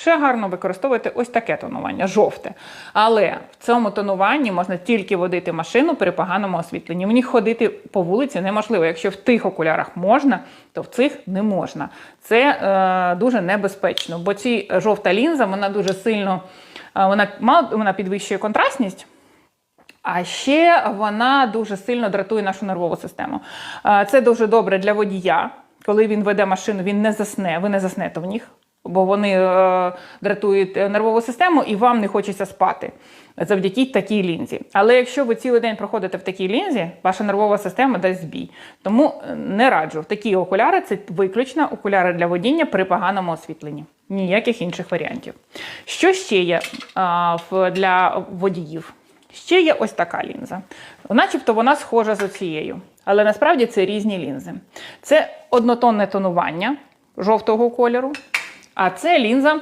Ще гарно використовувати ось таке тонування, жовте. Але в цьому тонуванні можна тільки водити машину при поганому освітленні. В них ходити по вулиці неможливо. Якщо в тих окулярах можна, то в цих не можна. Це е, дуже небезпечно, бо ці жовта лінза вона дуже сильно е, вона, вона підвищує контрастність. А ще вона дуже сильно дратує нашу нервову систему. Е, Це дуже добре для водія. Коли він веде машину, він не засне, ви не заснете в них, бо вони е, дратують е, нервову систему і вам не хочеться спати завдяки такій лінзі. Але якщо ви цілий день проходите в такій лінзі, ваша нервова система дасть збій. Тому е, не раджу. Такі окуляри це виключно окуляри для водіння при поганому освітленні. Ніяких інших варіантів. Що ще є в- для водіїв? Ще є ось така лінза. Начебто вона схожа з цією, але насправді це різні лінзи. Це однотонне тонування жовтого кольору, а це лінза